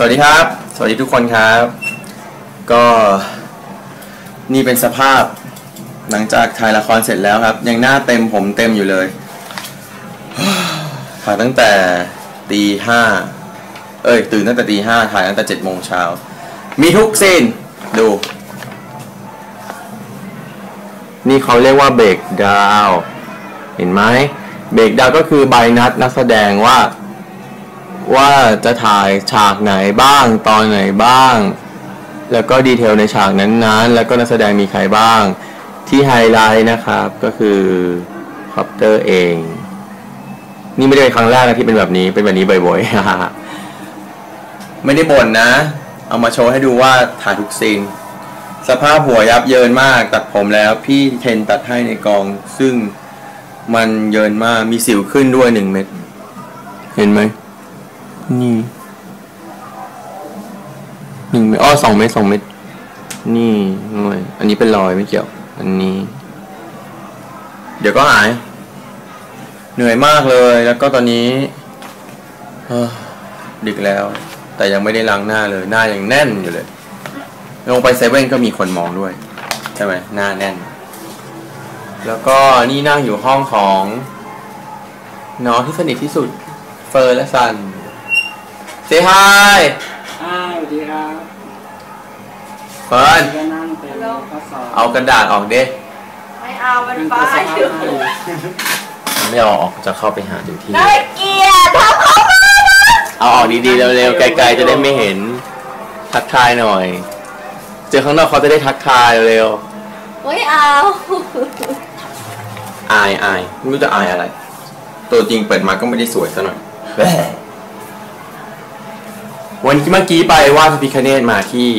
สวัสดีครับ สวัสดีทุกคนครับ ก็นี่เป็นสภาพหลังจากถ่ายละครเสร็จแล้วครับ ยังหน้าเต็มผมเต็มอยู่เลยถ่ายตั้งแต่ตีห้าเอ้ย ตื่นตั้งแต่ตีห้าถ่ายตั้งแต่เจ็ดโมงเช้า มีทุกซีนดู นี่เขาเรียกว่าเบรกดาว เห็นไหมเบรกดาวก็คือใบนัดนักแสดงว่า ว่าจะถ่ายฉากไหนบ้าง ตอนไหนบ้าง แล้วก็ดีเทลในฉากนั้นๆ แล้วก็นักแสดงมีใครบ้าง ที่ไฮไลท์นะครับก็คือคอปเตอร์เอง นี่ไม่ได้เป็นครั้งแรกนะที่เป็นแบบนี้เป็นแบบนี้บ่อยๆ ไม่ได้บ่นนะ เอามาโชว์ให้ดูว่าถ่ายทุกซีนสภาพหัวยับเยินมากตัดผมแล้วพี่เทนตัดให้ในกอง ซึ่งมันเยินมากมีสิวขึ้นด้วยหนึ่งเม็ด เห็นไหม นี่หนึ่งเม็ดอ้อสองเม็ดสองเม็ดนี่หน่วยอันนี้เป็นรอยไม่เกี่ยว อันนี้ เดี๋ยวก็หาย เหนื่อยมากเลย แล้วก็ตอนนี้อ้อดึกแล้ว แต่ยังไม่ได้ล้างหน้าเลย หน้ายังแน่นอยู่เลย ลงไปเซเว่นก็มีคนมองด้วย ใช่ไหมหน้าแน่น แล้วก็นี่นั่งอยู่ห้องของน้องที่สนิทที่สุด เฟิร์และซัน เซฮายอ้าวสวัสดีครับเฟิร์นก็นั่งเป็นข้อสอบเอากระดาษออกเด้ไม่เอามันเป็นฟ้าข้อสอบอยู่ให้ไม่เอาออกจะเข้าไปหาถึงที่ได้เกียรติทำเขามาเอาออกดีๆเร็วๆไกลๆจะได้ไม่เห็น ทักทายหน่อย เจอข้างนอกเขาจะได้ทักทายเร็วไม่เอาๆอายอายไม่รู้จะอายอะไร ตัวจริงเปิดมาก็ไม่ได้สวยซะหน่อยแหม่ วันเมื่อกี้ไปวาดพระพิคเนตมาที่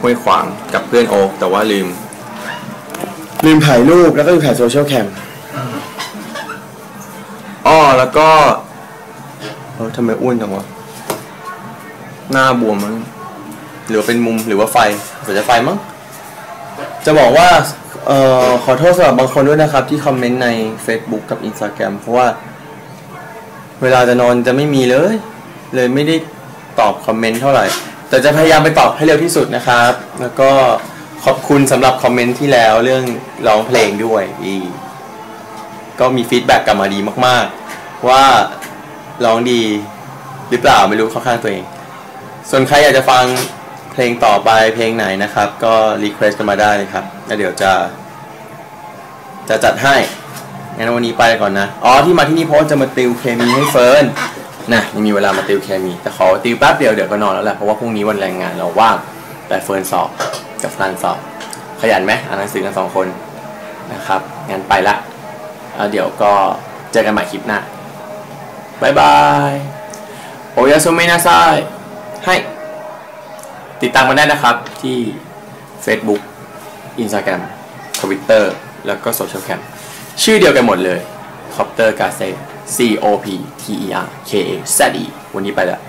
ห้วยขวางกับเพื่อนโอ๊กแต่ว่าลืม ลืมถ่ายรูปแล้วก็ลืมถ่ายโซเชียลแคมอ้อแล้วก็เออทำไมอ้วนจังวะหน้าบวมมั้งหรือว่าเป็นมุมหรือว่าไฟหรือจะไฟมั้งจะบอกว่าเอ่อขอโทษสำหรับบางคนด้วยนะครับ ที่คอมเมนต์ใน Facebook กับ Instagram เพราะว่า เวลาจะนอนจะไม่มีเลย เลยไม่ได้ ตอบคอมเมนต์เท่าไหร่ แต่จะพยายามไปตอบให้เร็วที่สุดนะครับ แล้วก็ขอบคุณสำหรับคอมเมนต์ที่แล้วเรื่องร้องเพลงด้วยอีก็มีฟีดแบ็กกลับมาดีมาก ๆ ว่าร้องดีหรือเปล่าไม่รู้ข้าข้างตัวเอง ส่วนใครอยากจะฟังเพลงต่อไปเพลงไหนนะครับ ก็รีเควสต์กันมาได้เลยครับแล้วเดี๋ยวจะ จะจัดให้งั้นวันนี้ไปก่อนนะ อ๋อที่มาที่นี่เพราะจะมาติวเคมีให้เฟิร์น นะยังมีเวลามาติวเคมี แต่ขอติวแป๊บเดียวเดี๋ยวก็นอนแล้วแหละเพราะว่าพรุ่งนี้วันแรงงานเราว่างแต่เฟิร์นสอบกับฟรันสอบ ขยันไหมอ่านหนังสือกันสองคนนะครับงั้นไปละเดี๋ยวก็เจอกันใหม่คลิปหน้าบายบายโอยาสุเมนาไซให้ ติดตามกันได้นะครับที่ Facebook Instagram Twitter แล้วก็โซเชียลแคมชื่อเดียวกันหมดเลย Copter g a z e C O P T E R K A စက်ဒီဝင်နေပါလား